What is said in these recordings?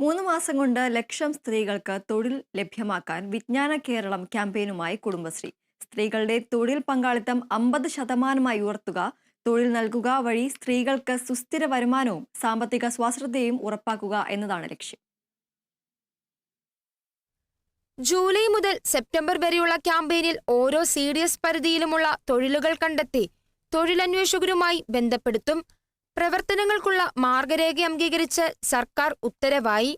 മൂന്ന് മാസം കൊണ്ട് ലക്ഷം സ്ത്രീകൾക്ക് തൊഴിൽ ലഭ്യമാക്കാൻ വിജ്ഞാന കേരളം ക്യാമ്പയിനുമായി കുടുംബശ്രീ. സ്ത്രീകളുടെ തൊഴിൽ പങ്കാളിത്തം അമ്പത് ശതമാനമായി ഉയർത്തുക തൊഴിൽ നൽകുക വഴി സ്ത്രീകൾക്ക് സുസ്ഥിര വരുമാനവും സാമ്പത്തിക സ്വാശ്രതയും ഉറപ്പാക്കുക എന്നതാണ് ലക്ഷ്യം. ജൂലൈ മുതൽ സെപ്റ്റംബർ വരെയുള്ള ക്യാമ്പയിനിൽ ഓരോ സി പരിധിയിലുമുള്ള തൊഴിലുകൾ കണ്ടെത്തി തൊഴിലന്വേഷകരുമായി ബന്ധപ്പെടുത്തും പ്രവർത്തനങ്ങൾക്കുള്ള മാർഗരേഖ അംഗീകരിച്ച് സർക്കാർ ഉത്തരവായി.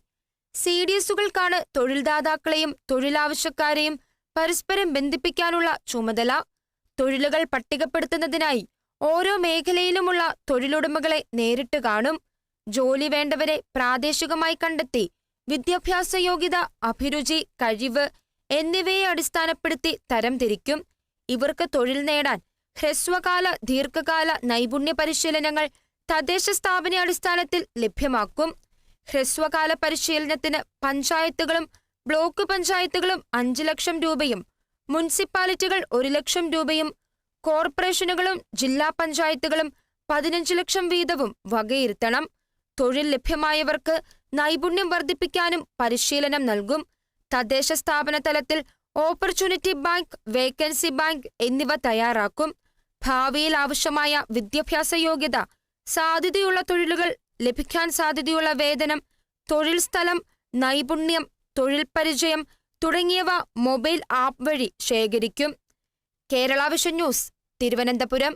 സി ഡി എസുകൾക്കാണ് തൊഴിൽദാതാക്കളെയും തൊഴിലാവശ്യക്കാരെയും പരസ്പരം ബന്ധിപ്പിക്കാനുള്ള ചുമതല. തൊഴിലുകൾ പട്ടികപ്പെടുത്തുന്നതിനായി ഓരോ മേഖലയിലുമുള്ള തൊഴിലുടമകളെ നേരിട്ട് കാണും. ജോലി വേണ്ടവരെ പ്രാദേശികമായി കണ്ടെത്തി വിദ്യാഭ്യാസ യോഗ്യത അഭിരുചി കഴിവ് എന്നിവയെ അടിസ്ഥാനപ്പെടുത്തി തരംതിരിക്കും ഇവർക്ക് തൊഴിൽ നേടാൻ ഹ്രസ്വകാല ദീർഘകാല നൈപുണ്യ പരിശീലനങ്ങൾ തദ്ദേശ സ്ഥാപന അടിസ്ഥാനത്തിൽ ലഭ്യമാക്കും ഹ്രസ്വകാല പരിശീലനത്തിന് പഞ്ചായത്തുകളും ബ്ലോക്ക് പഞ്ചായത്തുകളും അഞ്ച് ലക്ഷം രൂപയും മുനിസിപ്പാലിറ്റികൾ ഒരു ലക്ഷം രൂപയും കോർപ്പറേഷനുകളും ജില്ലാ പഞ്ചായത്തുകളും പതിനഞ്ച് ലക്ഷം വീതവും വകയിരുത്തണം. തൊഴിൽ ലഭ്യമായവർക്ക് നൈപുണ്യം വർദ്ധിപ്പിക്കാനും പരിശീലനം നൽകും. തദ്ദേശ സ്ഥാപന തലത്തിൽ ഓപ്പർച്യൂണിറ്റി ബാങ്ക് വേക്കൻസി ബാങ്ക് എന്നിവ തയ്യാറാക്കും. ഭാവിയിൽ ആവശ്യമായ വിദ്യാഭ്യാസ യോഗ്യത സാധ്യതയുള്ള തൊഴിലുകൾ ലഭിക്കാൻ സാധ്യതയുള്ള വേതനം തൊഴിൽ സ്ഥലം നൈപുണ്യം തൊഴിൽ പരിചയം തുടങ്ങിയവ മൊബൈൽ ആപ്പ് വഴി ശേഖരിക്കും. Kerala vision news Thiruvananthapuram.